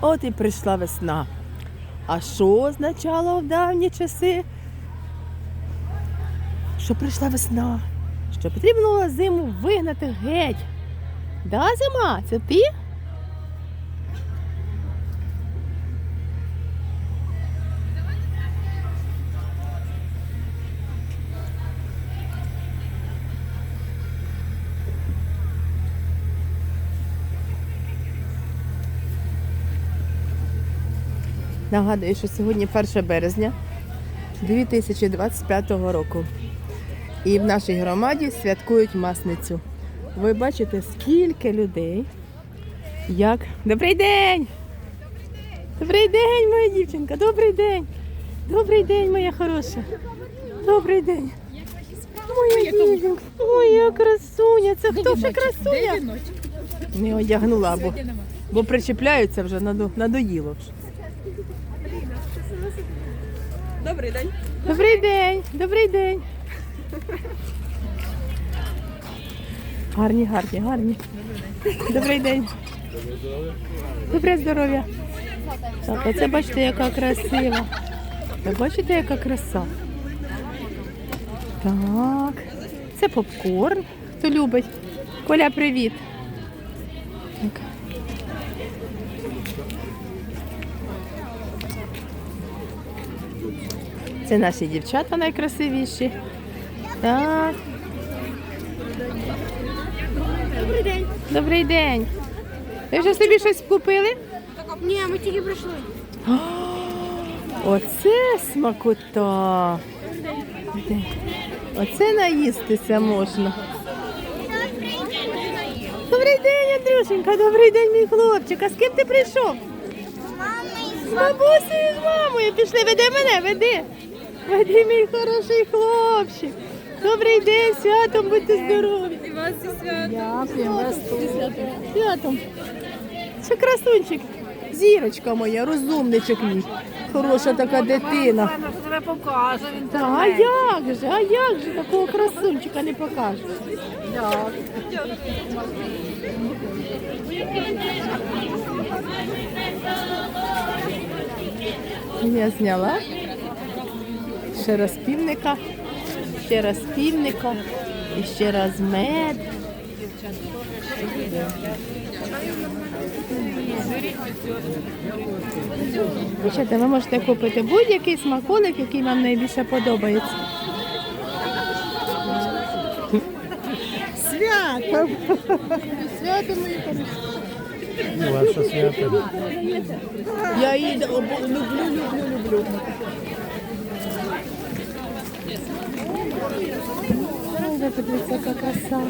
От і прийшла весна. А що означало в давні часи? Що прийшла весна? Що потрібно зиму вигнати геть. Да, зима, це ти? Нагадую, що сьогодні 1 березня 2025 року. І в нашій громаді святкують масницю. Ви бачите, скільки людей. Як. Добрий день! Добрий день, моя дівчинка! Добрий день! Добрий день, моя хороша! Добрий день! Моя дівчинка! Моя красуня! Це хто ще красуня? Не одягнула, бо, бо причіпляються вже надо- надоїло вже. Добрий день. Добрий день, добрий день. Гарні, гарні, гарні. Добрий день. Добре здоров'я. Так, оце бачите, яка красива. Ви бачите, яка краса. Так. Це попкорн. Хто любить. Коля, привіт. Так. Це наші дівчата найкрасивіші. Так. Добрий день. Добрий день. Ви вже собі щось купили? Ні, ми тільки прийшли. Оце смакота. Оце наїстися можна. Добрий день, Андрюшенька, добрий день, мій хлопчик. А з ким ти прийшов? З бабусею з мамою. Пішли, веди мене, веди. Веди, мій хороший хлопчик. Добрий день, святом будьте здорові. І вас зі свят. Дякую, вас святом. Це красунчик. Зірочка моя, розумничок мій. Хороша така дитина. Тебе покаже. Та, а як же, а як же такого красунчика не покажеш? Я зняла. Ще раз півника, ще раз півника і ще раз мед. Дівчата, ви можете купити будь-який смаколик, який вам найбільше подобається. Свято! Свято мої. Ваше свято. Я її люблю, люблю, люблю. Ой, подивіться, яка краса.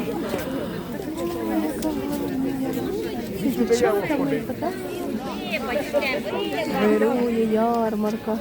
Так? Вирує ярмарка.